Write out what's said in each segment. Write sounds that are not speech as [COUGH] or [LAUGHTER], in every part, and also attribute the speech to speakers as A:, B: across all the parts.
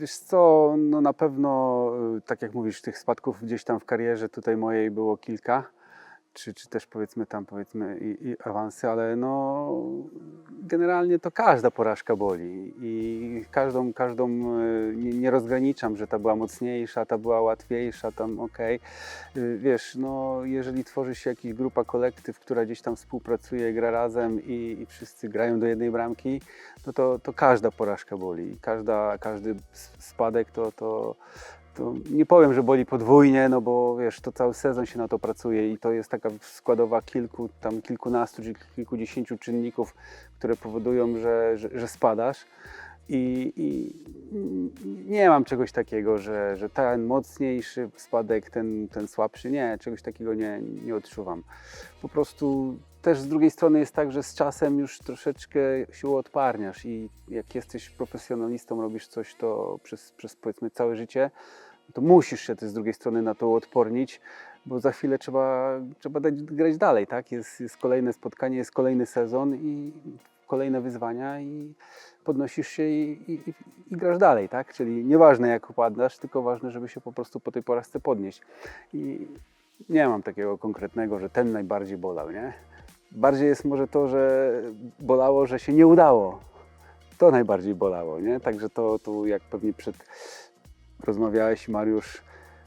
A: Wiesz co, no na pewno, y, tak jak mówisz, tych spadków gdzieś tam w karierze tutaj mojej było kilka, czy, czy też powiedzmy tam powiedzmy i, i awansy, ale no generalnie to każda porażka boli i każdą, każdą y, nie, nie rozgraniczam, że ta była mocniejsza, ta była łatwiejsza, tam okej. Y, Wiesz, no jeżeli tworzy się jakaś grupa, kolektyw, która gdzieś tam współpracuje, gra razem i, i wszyscy grają do jednej bramki, no to, to każda porażka boli. Każda, każdy spadek to, to, to nie powiem, że boli podwójnie, no bo wiesz, to cały sezon się na to pracuje i to jest taka składowa kilku, tam kilkunastu czy kilkudziesięciu czynników, które powodują, że, że, że spadasz. I, I nie mam czegoś takiego, że, że ten mocniejszy spadek, ten, ten słabszy. Nie, czegoś takiego nie, nie odczuwam. Po prostu też z drugiej strony jest tak, że z czasem już troszeczkę się uodparniasz i jak jesteś profesjonalistą, robisz coś to przez, przez powiedzmy całe życie, to musisz się z drugiej strony na to uodpornić, bo za chwilę trzeba, trzeba dać, grać dalej, tak? Jest, jest kolejne spotkanie, jest kolejny sezon i kolejne wyzwania i podnosisz się i, i, i, i grasz dalej, tak? Czyli nieważne jak upadasz, tylko ważne, żeby się po prostu po tej porażce podnieść. I nie mam takiego konkretnego, że ten najbardziej bolał, nie? Bardziej jest może to, że bolało, że się nie udało. To najbardziej bolało, nie? Także to tu jak pewnie przed rozmawiałeś, Mariusz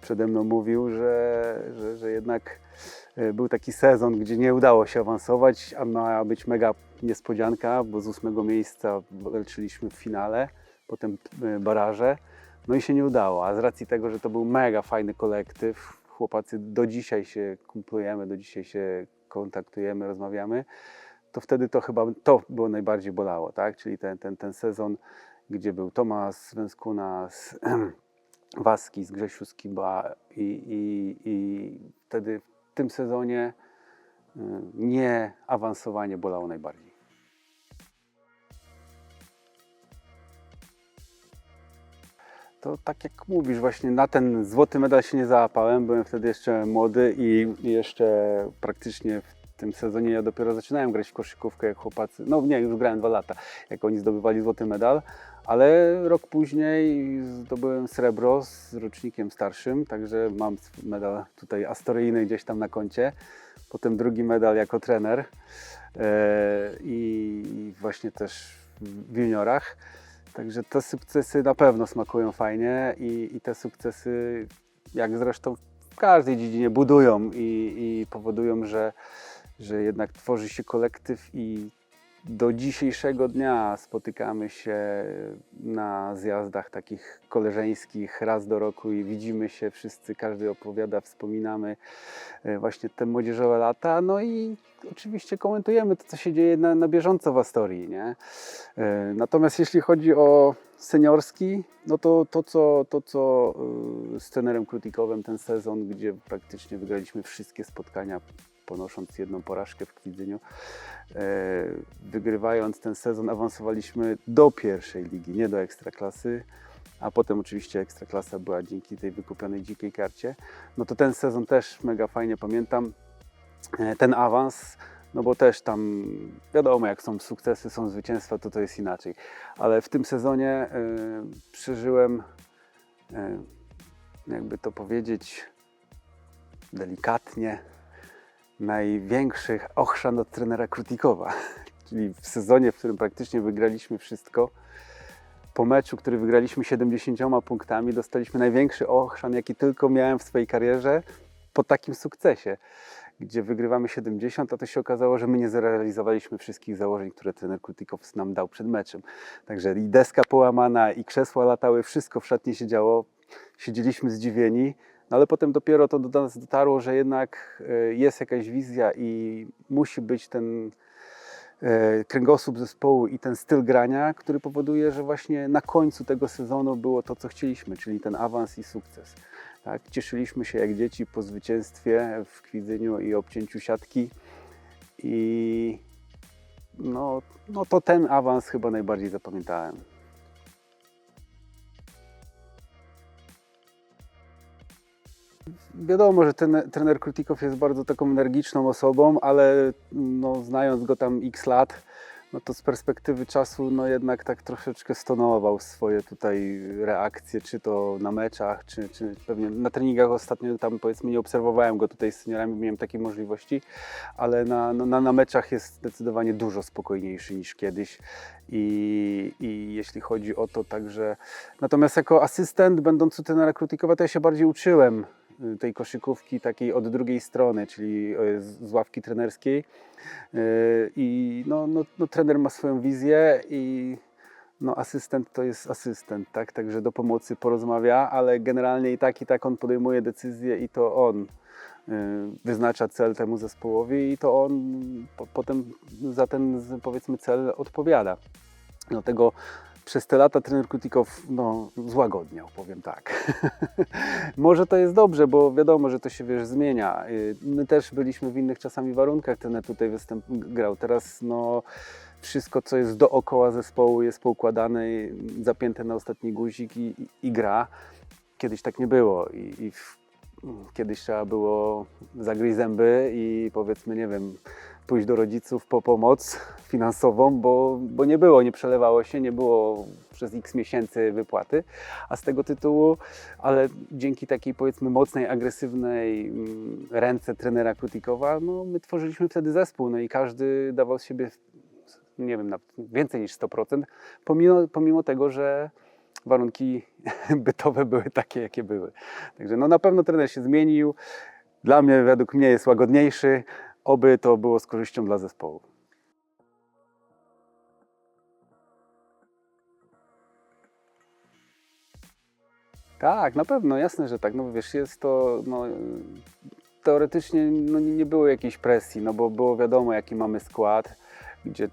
A: przede mną mówił, że, że, że jednak e, był taki sezon, gdzie nie udało się awansować, a miała być mega niespodzianka, bo z ósmego miejsca walczyliśmy w finale, potem e, baraże, no i się nie udało, a z racji tego, że to był mega fajny kolektyw, chłopacy do dzisiaj się kumplujemy, do dzisiaj się kontaktujemy, rozmawiamy, to wtedy to chyba to było najbardziej bolało, tak? Czyli ten, ten, ten sezon, gdzie był Tomasz Węskunas, [CLEARS THROAT] Waskis, Grzesiu Skiba i, i, i wtedy w tym sezonie y, nie awansowanie bolało najbardziej. To tak jak mówisz, właśnie na ten złoty medal się nie załapałem. Byłem wtedy jeszcze młody i jeszcze praktycznie w tym sezonie ja dopiero zaczynałem grać w koszykówkę jak chłopacy. No nie, już grałem dwa lata, jak oni zdobywali złoty medal, ale rok później zdobyłem srebro z rocznikiem starszym, także mam medal tutaj astoryjny gdzieś tam na koncie. Potem drugi medal jako trener e, i właśnie też w juniorach. Także te sukcesy na pewno smakują fajnie i, i te sukcesy, jak zresztą w każdej dziedzinie, budują i, i powodują, że, że jednak tworzy się kolektyw i do dzisiejszego dnia spotykamy się na zjazdach takich koleżeńskich raz do roku i widzimy się wszyscy, każdy opowiada, wspominamy e, właśnie te młodzieżowe lata, no i oczywiście komentujemy to, co się dzieje na, na bieżąco w Astorii, nie? E, Natomiast jeśli chodzi o seniorski, no to to, co, to, co z trenerem Krutikowem ten sezon, gdzie praktycznie wygraliśmy wszystkie spotkania, ponosząc jedną porażkę w Kwidzyniu, e, wygrywając ten sezon, awansowaliśmy do pierwszej ligi, nie do ekstraklasy, a potem oczywiście ekstraklasa była dzięki tej wykupionej dzikiej karcie. No to ten sezon też mega fajnie pamiętam. E, Ten awans, no bo też tam wiadomo, jak są sukcesy, są zwycięstwa, to to jest inaczej. Ale w tym sezonie e, przeżyłem, e, jakby to powiedzieć delikatnie, największych ochrzan od trenera Krutikowa. [LAUGHS] Czyli w sezonie, w którym praktycznie wygraliśmy wszystko, po meczu, który wygraliśmy 70 punktami, dostaliśmy największy ochrzan, jaki tylko miałem w swojej karierze po takim sukcesie, gdzie wygrywamy 70, a to się okazało, że my nie zrealizowaliśmy wszystkich założeń, które trener Krutikow nam dał przed meczem. Także i deska połamana, i krzesła latały, wszystko w szatni się działo. Siedzieliśmy zdziwieni, no ale potem dopiero to do nas dotarło, że jednak e, jest jakaś wizja i musi być ten e, kręgosłup zespołu i ten styl grania, który powoduje, że właśnie na końcu tego sezonu było to, co chcieliśmy, czyli ten awans i sukces. Tak? Cieszyliśmy się jak dzieci po zwycięstwie w Kwidzyniu i obcięciu siatki i no, no to ten awans chyba najbardziej zapamiętałem. Wiadomo, że ten trener Krutikow jest bardzo taką energiczną osobą, ale no, znając go tam x lat, no to z perspektywy czasu no jednak tak troszeczkę stonował swoje tutaj reakcje, czy to na meczach, czy, czy pewnie na treningach ostatnio tam powiedzmy nie obserwowałem go tutaj z seniorami, miałem takiej możliwości, ale na, no, na, na meczach jest zdecydowanie dużo spokojniejszy niż kiedyś. I, i jeśli chodzi o to także, natomiast jako asystent będąc u trenera Krutikowa to ja się bardziej uczyłem tej koszykówki takiej od drugiej strony, czyli y, z ławki trenerskiej. Y, I no, no, no, trener ma swoją wizję i no, asystent to jest asystent, tak? Także do pomocy porozmawia, ale generalnie i tak, i tak on podejmuje decyzje i to on y, wyznacza cel temu zespołowi i to on po, potem za ten powiedzmy cel odpowiada. Dlatego przez te lata trener Kutikow no, złagodniał, powiem tak. [LAUGHS] Może to jest dobrze, bo wiadomo, że to się wiesz, zmienia. Y, My też byliśmy w innych czasami warunkach, trener tutaj występ grał. Teraz no, wszystko, co jest dookoła zespołu jest poukładane, zapięte na ostatni guzik i, i, i gra. Kiedyś tak nie było i, i w, kiedyś trzeba było zagryźć zęby i powiedzmy, nie wiem, pójść do rodziców po pomoc finansową, bo, bo nie było, nie przelewało się, nie było przez x miesięcy wypłaty, a z tego tytułu, ale dzięki takiej powiedzmy mocnej, agresywnej mm, ręce trenera Krutikowa, no my tworzyliśmy wtedy zespół, no i każdy dawał z siebie, nie wiem, więcej niż 100%, pomimo, pomimo tego, że warunki [LAUGHS] bytowe były takie, jakie były. Także no na pewno trener się zmienił, dla mnie, według mnie jest łagodniejszy, oby to było z korzyścią dla zespołu. Tak, na pewno, jasne, że tak. No wiesz, jest to, no, teoretycznie no, nie było jakiejś presji, no bo było wiadomo, jaki mamy skład, gdzie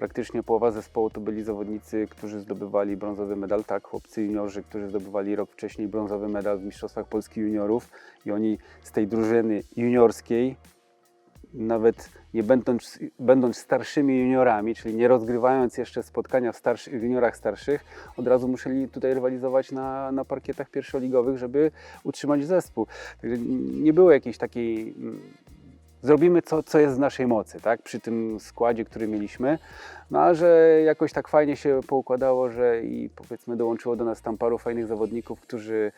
A: praktycznie połowa zespołu to byli zawodnicy, którzy zdobywali brązowy medal, tak, chłopcy juniorzy, którzy zdobywali rok wcześniej brązowy medal w Mistrzostwach Polski Juniorów i oni z tej drużyny juniorskiej nawet nie będąc, będąc starszymi juniorami, czyli nie rozgrywając jeszcze spotkania w, starszy, w juniorach starszych, od razu musieli tutaj rywalizować na, na parkietach pierwszoligowych, żeby utrzymać zespół. Także nie było jakiejś takiej. Zrobimy co, co jest w naszej mocy, tak? Przy tym składzie, który mieliśmy. No a że jakoś tak fajnie się poukładało, że i powiedzmy dołączyło do nas tam paru fajnych zawodników, którzy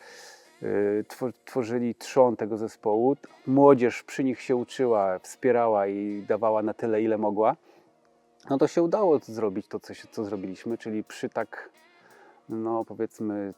A: y, two- tworzyli trzon tego zespołu. Młodzież przy nich się uczyła, wspierała i dawała na tyle, ile mogła. No to się udało zrobić to, co, się, co zrobiliśmy, czyli przy tak, no powiedzmy,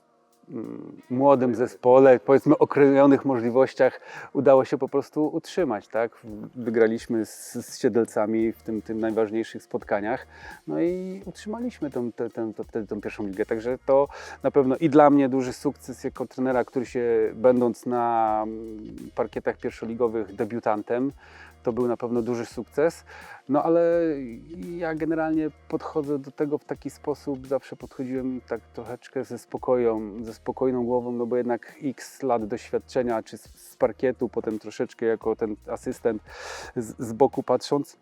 A: młodym zespole, powiedzmy okrojonych możliwościach, udało się po prostu utrzymać, tak? Wygraliśmy z, z Siedlcami w tym, tym najważniejszych spotkaniach, no i utrzymaliśmy tą, tę, tę, tę, tą pierwszą ligę, także to na pewno i dla mnie duży sukces jako trenera, który się, będąc na mm, parkietach pierwszoligowych debiutantem, to był na pewno duży sukces. No ale ja generalnie podchodzę do tego w taki sposób, zawsze podchodziłem tak troszeczkę ze spokoją, ze spokojną głową, no bo jednak x lat doświadczenia, czy z, z parkietu, potem troszeczkę jako ten asystent z, z boku patrząc,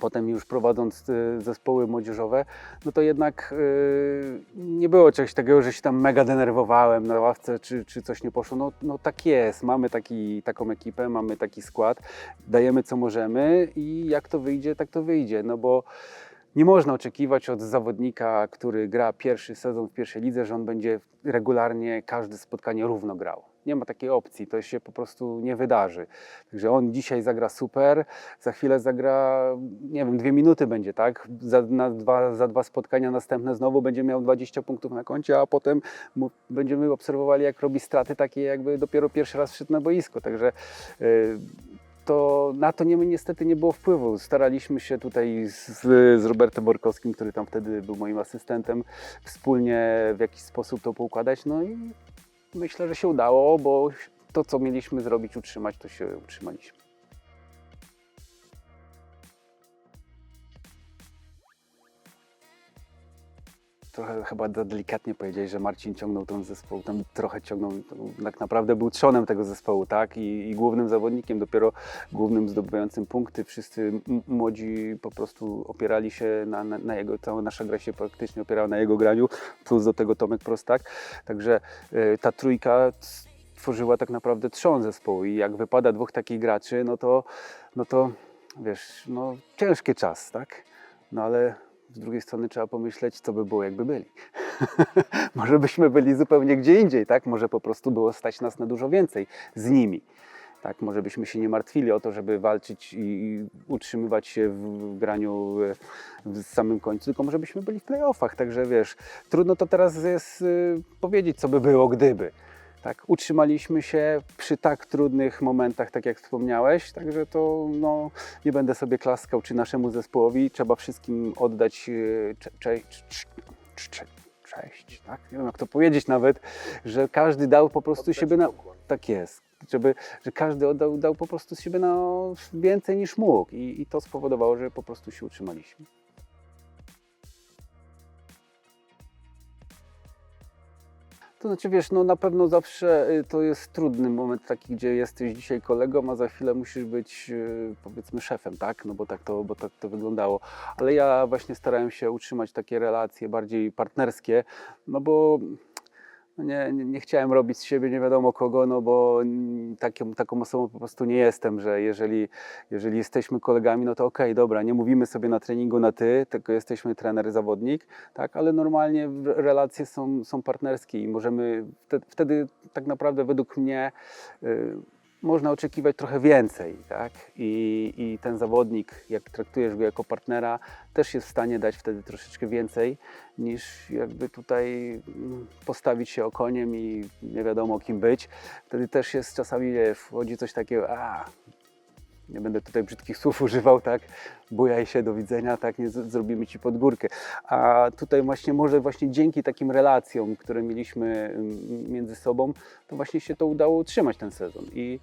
A: potem już prowadząc y, zespoły młodzieżowe, no to jednak y, nie było czegoś takiego, że się tam mega denerwowałem na ławce, czy, czy coś nie poszło. No, no tak jest, mamy taki, taką ekipę, mamy taki skład, dajemy co możemy i jak to wyjdzie, tak to wyjdzie, no bo nie można oczekiwać od zawodnika, który gra pierwszy sezon w pierwszej lidze, że on będzie regularnie każde spotkanie równo grał. Nie ma takiej opcji, to się po prostu nie wydarzy. Także on dzisiaj zagra super, za chwilę zagra, nie wiem, dwie minuty będzie, tak? Za, dwa, za dwa spotkania następne znowu będzie miał 20 punktów na koncie, a potem mu, będziemy obserwowali, jak robi straty takie, jakby dopiero pierwszy raz wszedł na boisko. Także yy, to na to nie, niestety nie było wpływu. Staraliśmy się tutaj z, z Robertem Borkowskim, który tam wtedy był moim asystentem, wspólnie w jakiś sposób to poukładać. No i myślę, że się udało, bo to, co mieliśmy zrobić, utrzymać, to się utrzymaliśmy. Trochę chyba delikatnie powiedziałeś, że Marcin ciągnął ten zespół, tam trochę ciągnął, tak naprawdę był trzonem tego zespołu, tak? I, i głównym zawodnikiem, dopiero głównym zdobywającym punkty. Wszyscy młodzi po prostu opierali się na, na, na jego, cała nasza gra się praktycznie opierała na jego graniu, plus do tego Tomek Prostak. Także y, ta trójka tworzyła tak naprawdę trzon zespołu i jak wypada dwóch takich graczy, no to, no to wiesz, no ciężki czas, tak? No ale z drugiej strony trzeba pomyśleć, co by było, jakby byli. [LAUGHS] Może byśmy byli zupełnie gdzie indziej, tak? Może po prostu było stać nas na dużo więcej z nimi. Tak, może byśmy się nie martwili o to, żeby walczyć i utrzymywać się w graniu e, w samym końcu, tylko może byśmy byli w playoffach. Także wiesz, trudno to teraz jest y, powiedzieć, co by było, gdyby. Tak, utrzymaliśmy się przy tak trudnych momentach, tak jak wspomniałeś, także to no, nie będę sobie klaskał czy naszemu zespołowi. Trzeba wszystkim oddać cze- cześć, cz- cz- cześć, tak? Nie wiem jak to powiedzieć nawet, że każdy dał po prostu siebie na... Tak jest, żeby, że każdy oddał dał po prostu siebie na więcej niż mógł i, i to spowodowało, że po prostu się utrzymaliśmy. To znaczy, wiesz, no na pewno zawsze y, to jest trudny moment taki, gdzie jesteś dzisiaj kolegą, a za chwilę musisz być y, powiedzmy szefem, tak? No bo tak to, bo tak to wyglądało. Ale ja właśnie starałem się utrzymać takie relacje bardziej partnerskie, no bo nie, nie, nie chciałem robić z siebie nie wiadomo kogo, no bo taką, taką osobą po prostu nie jestem, że jeżeli, jeżeli jesteśmy kolegami, no to okej, dobra, nie mówimy sobie na treningu na ty, tylko jesteśmy trener, zawodnik, tak, ale normalnie relacje są, są partnerskie i możemy wtedy, wtedy tak naprawdę według mnie y, można oczekiwać trochę więcej, tak? I, I ten zawodnik, jak traktujesz go jako partnera, też jest w stanie dać wtedy troszeczkę więcej, niż jakby tutaj mm, postawić się okoniem i nie wiadomo kim być. Wtedy też jest czasami, wchodzi coś takiego, a nie będę tutaj brzydkich słów [LAUGHS] używał, tak, bujaj się, do widzenia, tak, nie zrobimy ci pod górkę. A tutaj właśnie może właśnie dzięki takim relacjom, które mieliśmy mm, między sobą, to właśnie się to udało utrzymać ten sezon. I,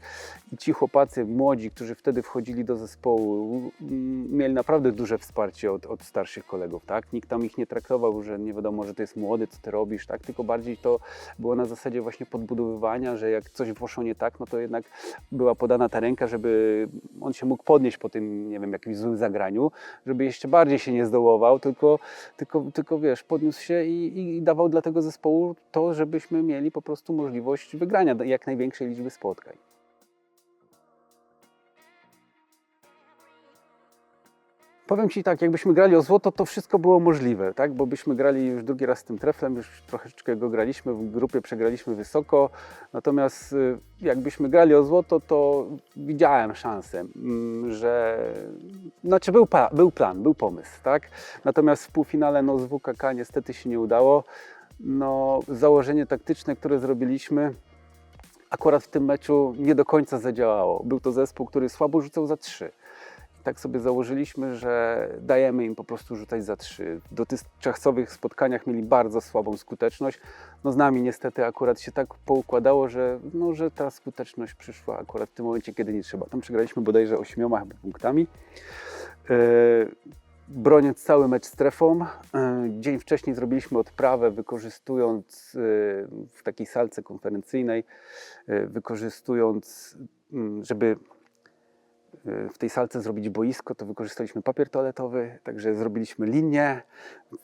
A: i ci chłopacy młodzi, którzy wtedy wchodzili do zespołu, mm, mieli naprawdę duże wsparcie od, od starszych kolegów, tak? Nikt tam ich nie traktował, że nie wiadomo, że to jest młody, co ty robisz, tak? Tylko bardziej to było na zasadzie właśnie podbudowywania, że jak coś poszło nie tak, no to jednak była podana ta ręka, żeby on się mógł podnieść po tym, nie wiem, jakimś złym zagraniu, żeby jeszcze bardziej się nie zdołował, tylko, tylko, tylko wiesz, podniósł się i, i dawał dla tego zespołu to, żebyśmy mieli po prostu możliwość wygrania jak największej liczby spotkań. Powiem Ci tak, jakbyśmy grali o złoto, to wszystko było możliwe, tak? Bo byśmy grali już drugi raz z tym treflem, już troszeczkę go graliśmy, w grupie przegraliśmy wysoko, natomiast y, jakbyśmy grali o złoto, to widziałem szansę, mm, że... Znaczy był, był plan, był pomysł, tak? Natomiast w półfinale no, z WKK niestety się nie udało. No, założenie taktyczne, które zrobiliśmy, akurat w tym meczu nie do końca zadziałało. Był to zespół, który słabo rzucał za trzy. Tak sobie założyliśmy, że dajemy im po prostu rzucać za trzy. W dotychczasowych spotkaniach mieli bardzo słabą skuteczność. No z nami niestety akurat się tak poukładało, że, no, że ta skuteczność przyszła akurat w tym momencie, kiedy nie trzeba. Tam przegraliśmy bodajże ośmioma chyba punktami. Yy, broniąc cały mecz strefą. E, Dzień wcześniej zrobiliśmy odprawę, wykorzystując e, w takiej salce konferencyjnej, wykorzystując, mm, żeby w tej salce zrobić boisko, to wykorzystaliśmy papier toaletowy, także zrobiliśmy linię,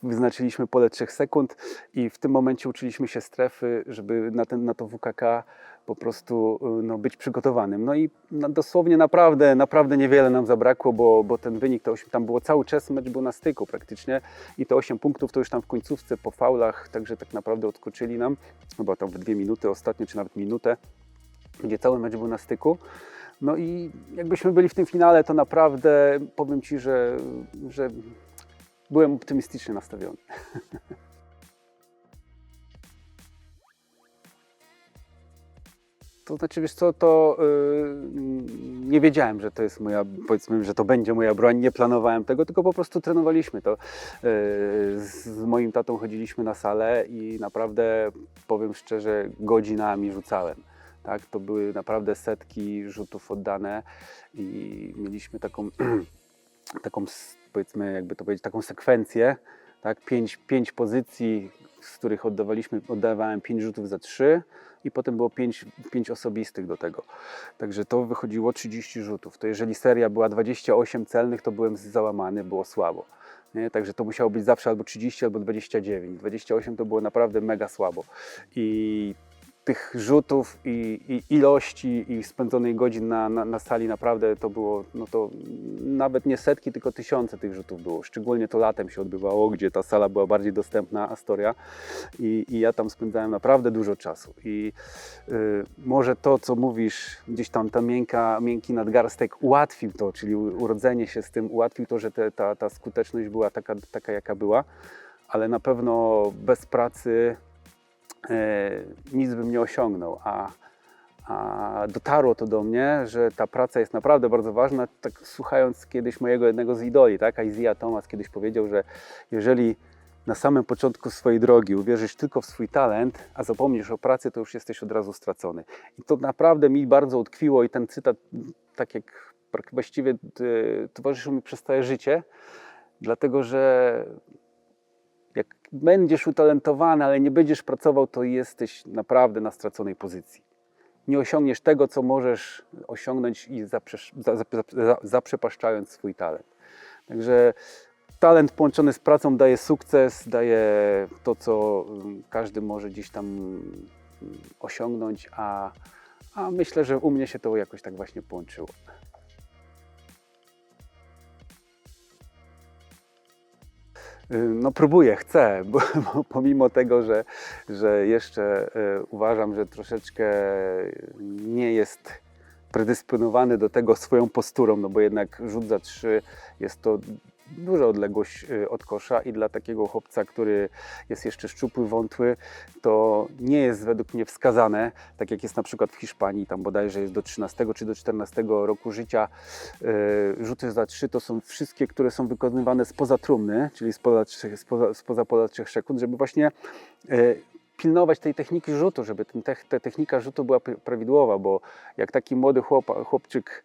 A: wyznaczyliśmy pole 3 sekund i w tym momencie uczyliśmy się strefy, żeby na, ten, na to WKK po prostu y, no, być przygotowanym. No i no, dosłownie naprawdę, naprawdę niewiele nam zabrakło, bo, bo ten wynik to 8, tam było cały czas, mecz był na styku praktycznie i te 8 punktów to już tam w końcówce po faulach, także tak naprawdę odskoczyli nam, chyba tam w dwie minuty ostatnio, czy nawet minutę, gdzie cały mecz był na styku. No i jakbyśmy byli w tym finale, to naprawdę powiem Ci, że, że byłem optymistycznie nastawiony. To znaczy, wiesz co, to yy, nie wiedziałem, że to jest moja, powiedzmy, że to będzie moja broń, nie planowałem tego, tylko po prostu trenowaliśmy to. Yy, z, moim tatą chodziliśmy na salę i naprawdę, powiem szczerze, godzinami rzucałem. Tak, to były naprawdę setki rzutów oddane i mieliśmy taką, [CLEARS THROAT] taką powiedzmy, jakby to powiedzieć, taką sekwencję, tak, pięć, pięć pozycji, z których oddawaliśmy, oddawałem pięć rzutów za trzy i potem było pięć, pięć osobistych do tego. Także to wychodziło 30 rzutów. To jeżeli seria była 28 celnych, to byłem załamany, było słabo. Nie? Także to musiało być zawsze albo 30, albo 29. 28 to było naprawdę mega słabo. I tych rzutów i, i ilości i spędzonej godzin na, na, na sali naprawdę to było, no to nawet nie setki, tylko tysiące tych rzutów było. Szczególnie to latem się odbywało, gdzie ta sala była bardziej dostępna, Astoria i, i ja tam spędzałem naprawdę dużo czasu. I y, może to, co mówisz, gdzieś tam ta miękka, miękki nadgarstek ułatwił to, czyli urodzenie się z tym ułatwił to, że te, ta, ta skuteczność była taka, taka, jaka była, ale na pewno bez pracy nic bym nie osiągnął, a, a dotarło to do mnie, że ta praca jest naprawdę bardzo ważna, tak słuchając kiedyś mojego jednego z idoli, tak, Isaiah Thomas kiedyś powiedział, że jeżeli na samym początku swojej drogi uwierzysz tylko w swój talent, a zapomnisz o pracy, to już jesteś od razu stracony. I to naprawdę mi bardzo utkwiło i ten cytat, tak jak właściwie e, towarzyszył mi przez całe życie, dlatego że będziesz utalentowany, ale nie będziesz pracował, to jesteś naprawdę na straconej pozycji. Nie osiągniesz tego, co możesz osiągnąć i zaprzepaszczając swój talent. Także talent połączony z pracą daje sukces, daje to, co mm, każdy może gdzieś tam mm, osiągnąć, a, a myślę, że u mnie się to jakoś tak właśnie połączyło. No próbuję, chcę, [LAUGHS] bo, bo pomimo tego, że, że jeszcze y, uważam, że troszeczkę nie jest predysponowany do tego swoją posturą, no bo jednak rzut za trzy jest to duża odległość y, od kosza i dla takiego chłopca, który jest jeszcze szczupły, wątły, to nie jest według mnie wskazane, tak jak jest na przykład w Hiszpanii, tam bodajże jest do 13 czy do 14 roku życia. y, Rzuty za trzy to są wszystkie, które są wykonywane spoza trumny, czyli spoza, spoza, spoza pola 3 sekund, żeby właśnie y, pilnować tej techniki rzutu, żeby ten tech, ta technika rzutu była pr- prawidłowa, bo jak taki młody chłopa, chłopczyk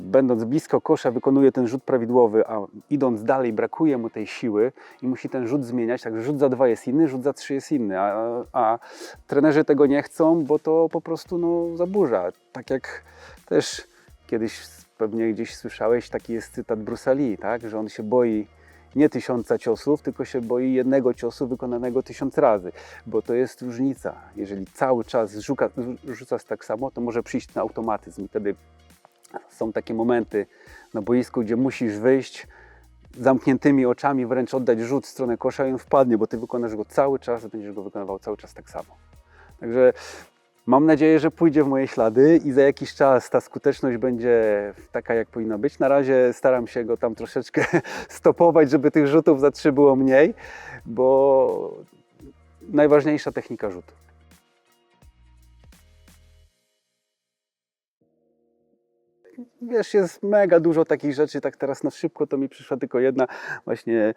A: będąc blisko kosza wykonuje ten rzut prawidłowy, a idąc dalej brakuje mu tej siły i musi ten rzut zmieniać, także rzut za dwa jest inny, rzut za trzy jest inny, a, a trenerzy tego nie chcą, bo to po prostu no, zaburza. Tak jak też kiedyś pewnie gdzieś słyszałeś, taki jest cytat Bruce Lee, tak? że on się boi nie tysiąca ciosów, tylko się boi jednego ciosu wykonanego tysiąc razy, bo to jest różnica. Jeżeli cały czas rzuca, rzucasz tak samo, to może przyjść na automatyzm i wtedy są takie momenty na boisku, gdzie musisz wyjść zamkniętymi oczami, wręcz oddać rzut w stronę kosza i on wpadnie, bo ty wykonasz go cały czas, będziesz go wykonywał cały czas tak samo. Także mam nadzieję, że pójdzie w moje ślady i za jakiś czas ta skuteczność będzie taka, jak powinna być. Na razie staram się go tam troszeczkę [LAUGHS] stopować, żeby tych rzutów za trzy było mniej, bo najważniejsza technika rzutu. Wiesz, jest mega dużo takich rzeczy, tak teraz na szybko to mi przyszła tylko jedna, właśnie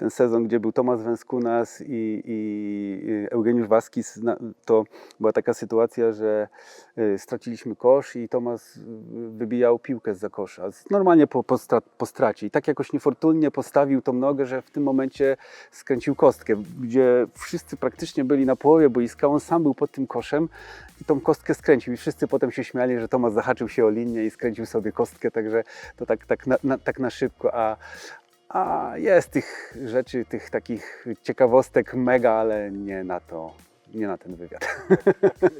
A: ten sezon, gdzie był Tomasz Węskunas i, i Eugeniusz Waskis, to była taka sytuacja, że y, straciliśmy kosz i Tomasz y, wybijał piłkę z kosza. Normalnie po, po, stra, po. I tak jakoś niefortunnie postawił tą nogę, że w tym momencie skręcił kostkę, gdzie wszyscy praktycznie byli na połowie boiska, on sam był pod tym koszem i tą kostkę skręcił. I wszyscy potem się śmiali, że Tomasz zahaczył się o linię i skręcił sobie kostkę, także to tak, tak, na, na, tak na szybko. A, a jest tych rzeczy, tych takich ciekawostek mega, ale nie na to, nie na ten wywiad.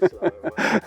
B: Myślałem, właśnie.